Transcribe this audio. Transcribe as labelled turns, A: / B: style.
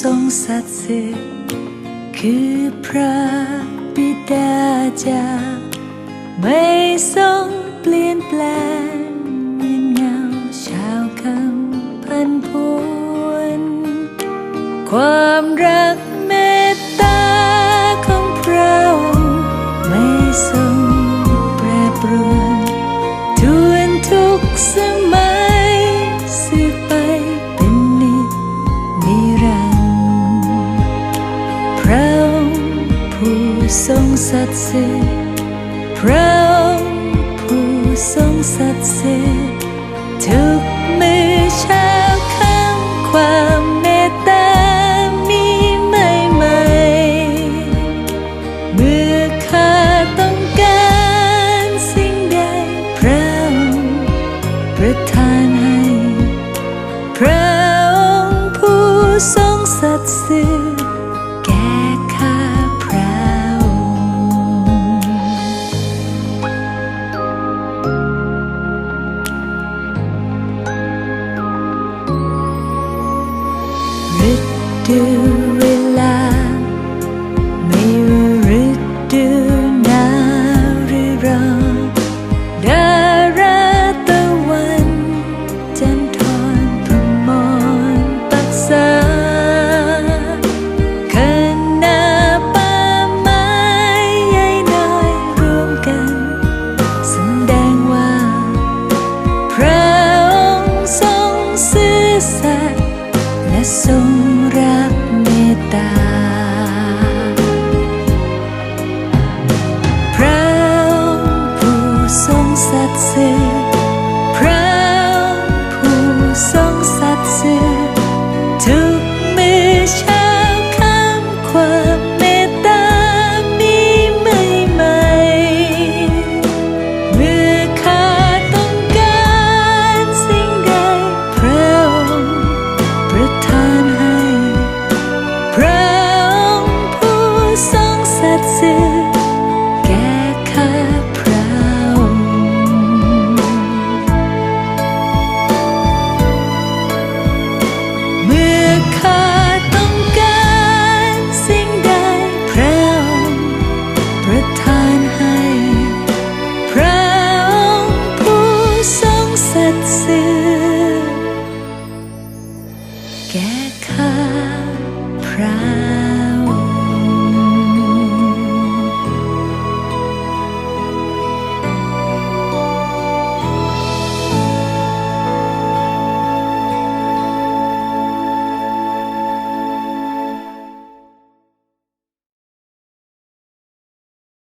A: ทรงสัตย์สิทธิ์คือพระบิดาจาไม่ทรงเปลี่ยนแปลงเหมืนเงาชาวคำพันพวนความรัก ทรงสัตย์สิทธิ์พระองค์ผู้ทรงสัตย์สิทธิ์ทุกมือเช้าข้างความเมตตามีไม่ไหมเมื่อข้าต้องการสิ่งใดพระองค์ประทานให้พระองค์ผู้ทรงสัตย์สิทธิ์ said